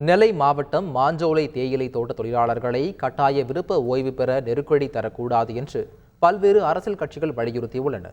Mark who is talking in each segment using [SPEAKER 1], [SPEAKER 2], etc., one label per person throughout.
[SPEAKER 1] நெல்லை மாவட்டம் மாஞ்சோலை தேயிலை தோட்ட தொழிலாளர்களை கட்டாய விருப்ப ஓய்வு பெற நெருக்கடி தரக்கூடாது என்று பல்வேறு அரசியல் கட்சிகள் வலியுறுத்தியுள்ளன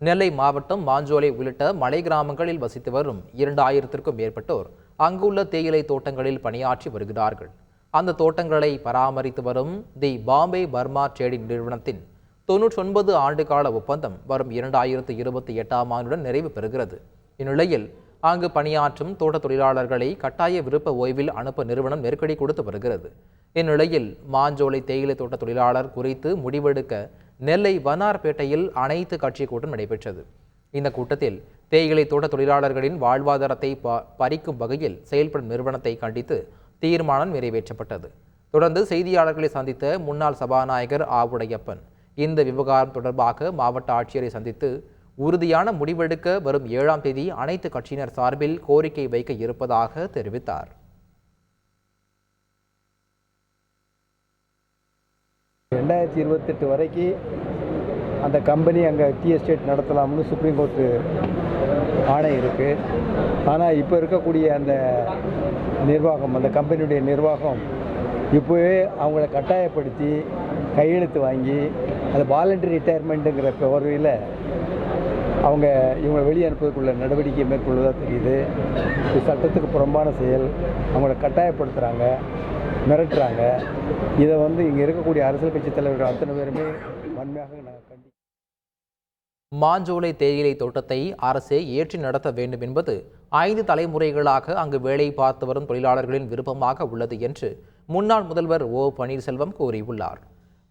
[SPEAKER 1] நெல்லை மாவட்டம் மாஞ்சோலை உள்ளிட்ட மலை கிராமங்களில் வசித்து வரும் இரண்டாயிரத்திற்கும் மேற்பட்டோர் அங்குள்ள தேயிலை தோட்டங்களில் பணியாற்றி வருகிறார்கள். அந்த தோட்டங்களை பராமரித்து வரும் தி பாம்பே பர்மா ட்ரேடிங் நிறுவனத்தின் தொன்னூற்றி ஒன்பது ஆண்டுகால ஒப்பந்தம் வரும் இரண்டாயிரத்து இருபத்தி எட்டாம் ஆண்டுடன் நிறைவு பெறுகிறது. இந்நிலையில் அங்கு பணியாற்றும் தோட்ட தொழிலாளர்களை கட்டாய விருப்ப ஓய்வில் அனுப்ப நிறுவனம் நெருக்கடி கொடுத்து வருகிறது. இந்நிலையில் மாஞ்சோலை தேயிலை தோட்ட தொழிலாளர் குறித்து முடிவெடுக்க நெல்லை வனார்பேட்டையில் அனைத்து கட்சி கூட்டம் நடைபெற்றது. இந்த கூட்டத்தில் தேயிலை தோட்ட தொழிலாளர்களின் வாழ்வாதாரத்தை ப பறிக்கும் வகையில் செயல்படும் நிறுவனத்தை கண்டித்து தீர்மானம் நிறைவேற்றப்பட்டது. தொடர்ந்து செய்தியாளர்களை சந்தித்த முன்னாள் சபாநாயகர் ஆவுடையப்பன் இந்த விவகாரம் தொடர்பாக மாவட்ட ஆட்சியரை சந்தித்து உறுதியான முடிவெடுக்க வரும் ஏழாம் தேதி அனைத்து கட்சியினர் சார்பில் கோரிக்கை வைக்க இருப்பதாக தெரிவித்தார்.
[SPEAKER 2] ரெண்டாயிரத்தி இருபத்தெட்டு வரைக்கும் அந்த கம்பெனி அங்கே டீ எஸ்டேட் நடத்தலாம்னு சுப்ரீம் கோர்ட்டு ஆணை இருக்குது ஆனால் இப்போ இருக்கக்கூடிய அந்த நிர்வாகம் அந்த கம்பெனியுடைய நிர்வாகம் இப்போவே அவங்கள கட்டாயப்படுத்தி கையெழுத்து வாங்கி அந்த வாலண்டரி ரிட்டையர்மெண்ட்டுங்கிற பெயரில் அவங்க இவங்களை வெளியே அனுப்புவதற்குள்ள நடவடிக்கை மேற்கொள்வதாக தெரியுது. இது சட்டத்துக்கு புறம்பான செயல். அவங்கள கட்டாயப்படுத்துகிறாங்க மிரட்டுறாங்க. இதை வந்து இங்கே இருக்கக்கூடிய அரசியல் கட்சி தலைவர்கள் அத்தனை பேருமே வன்மையாக நாங்கள் கண்டி
[SPEAKER 1] மாஞ்சோலை தேயிலை தோட்டத்தை அரசே ஏற்றி நடத்த வேண்டும் என்பது ஐந்து தலைமுறைகளாக அங்கு வேலை பார்த்து வரும் தொழிலாளர்களின் விருப்பமாக உள்ளது என்று முன்னாள் முதல்வர் ஓ. பன்னீர்செல்வம் கூறியுள்ளார்.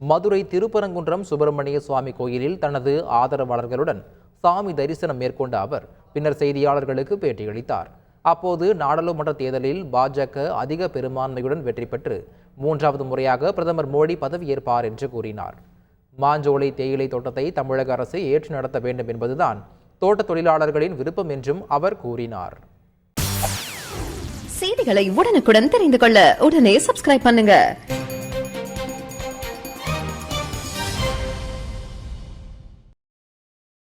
[SPEAKER 1] மதுரை திருப்பரங்குன்றம் சுப்பிரமணிய சுவாமி கோயிலில் தனது ஆதரவாளர்களுடன் சாமி தரிசனம் மேற்கொண்ட அவர் பின்னர் செய்தியாளர்களுக்கு பேட்டியளித்தார். அப்போது நாடாளுமன்ற தேர்தலில் பாஜக அதிக பெரும்பான்மையுடன் வெற்றி பெற்று மூன்றாவது முறையாக பிரதமர் மோடி பதவியேற்பார் என்று கூறினார். மாஞ்சோலை தேயிலை தோட்டத்தை தமிழக அரசு ஏற்று நடத்த வேண்டும் என்பதுதான் தோட்ட தொழிலாளர்களின் விருப்பம் என்றும் அவர் கூறினார்.
[SPEAKER 3] செய்திகளை உடனுக்குடன் தெரிந்து கொள்ள உடனே சப்ஸ்கிரைப் பண்ணுங்க.